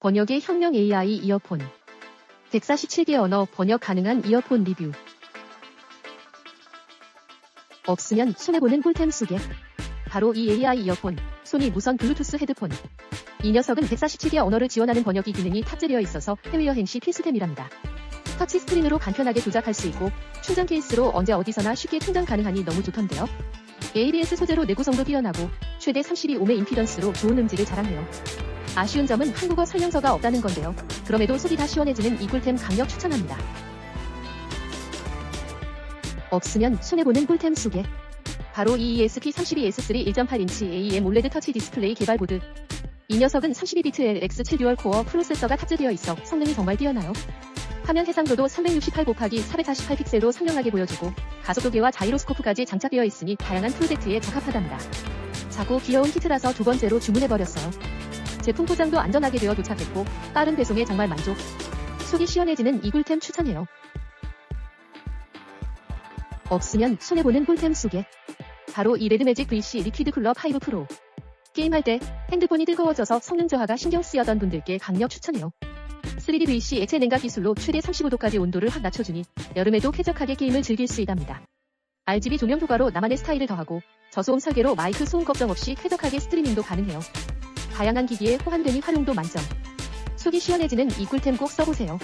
번역의 혁명 AI 이어폰. 147개 언어 번역 가능한 이어폰 리뷰. 없으면 손해보는 꿀템 속에. 바로 이 AI 이어폰, 소니 무선 블루투스 헤드폰. 이 녀석은 147개 언어를 지원하는 번역기 기능이 탑재되어 있어서 해외여행 시 필수템이랍니다. 터치 스크린으로 간편하게 조작할 수 있고 충전 케이스로 언제 어디서나 쉽게 충전 가능하니 너무 좋던데요. ABS 소재로 내구성도 뛰어나고 최대 32오hm 임피던스로 좋은 음질을 자랑해요. 아쉬운 점은 한국어 설명서가 없다는 건데요. 그럼에도 속이 다 시원해지는 이 꿀템 강력 추천합니다. 없으면 손해보는 꿀템 속에 바로 이 ESP32S3 1.8인치 AEM OLED 터치 디스플레이 개발 보드 이 녀석은 32비트 LX7 듀얼 코어 프로세서가 탑재되어 있어 성능이 정말 뛰어나요. 화면 해상도도 368 곱하기 448 픽셀로 선명하게 보여주고 가속도계와 자이로스코프까지 장착되어 있으니 다양한 프로젝트에 적합하답니다. 자고 귀여운 키트라서 두 번째로 주문해버렸어요. 제품 포장도 안전하게 되어 도착했고 빠른 배송에 정말 만족. 속이 시원해지는 이 꿀템 추천해요. 없으면 손해보는 꿀템 속에 바로 이 레드매직 VC 리퀴드 쿨러 5 프로. 게임할 때 핸드폰이 뜨거워져서 성능 저하가 신경 쓰여던 분들께 강력 추천해요. 3D VC 액체 냉각 기술로 최대 35도까지 온도를 확 낮춰주니 여름에도 쾌적하게 게임을 즐길 수 있답니다. RGB 조명 효과로 나만의 스타일을 더하고 저소음 설계로 마이크 소음 걱정 없이 쾌적하게 스트리밍도 가능해요. 다양한 기기에 호환되니 활용도 만점. 속이 시원해지는 이 꿀템 꼭 써보세요.